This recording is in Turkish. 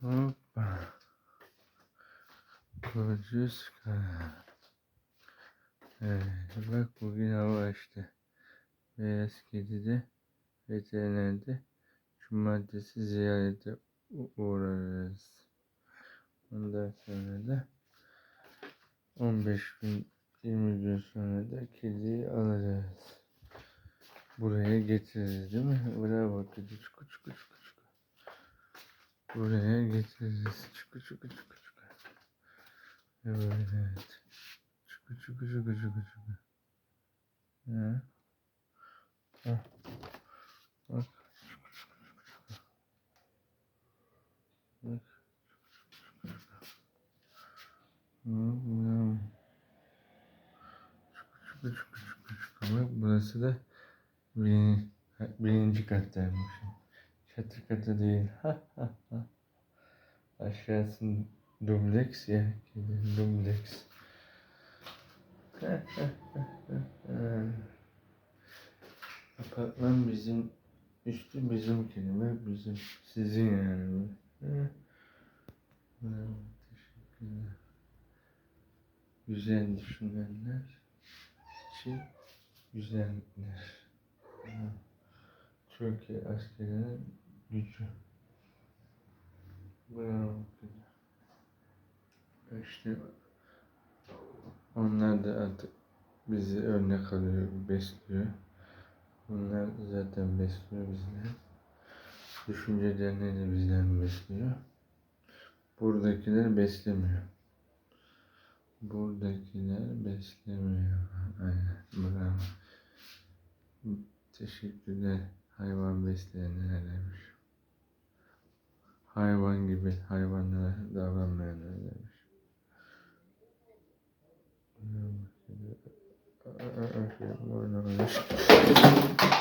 Hoppa. Kociska. Evet, bak bugün hava açtı. Beyaz kedi de veterinerde cumartesi ziyarete uğrarız. Ondan sonra da 15 gün 20 gün sonra da kediyi alacağız. Buraya getiririz değil mi? Bravo kedi çuku çuku çuku çuku. Buraya getiririz. Çuku çuku çuku çuku. Evet. Çuku çuku çuku çuku çuku. Bak. Çuku çuku çuku çuku. Bak. Hı, bravo. Çuku çuku çuku Bak burası da bir, birinci kattaymış. Çatı katı değil. Ha ha ha. Aşağısı dubleks ya. Dubleks. Apartman bizim, üstü bizim kelime, bizim, sizin yani. Güzel düşünenler için Ha. Türkiye askerinin gücü. Bravo. İşte onlar da artık bizi örnek alıyor, besliyor. Bunlar zaten besliyor bizleri. Düşüncelerini de bizden besliyor. Buradakiler beslemiyor. Buradakiler beslemiyor. Aynen. Bravo. Teşekkürler hayvan besleyenler demiş. Hayvan gibi hayvanlara davranmayanlar demiş. Bak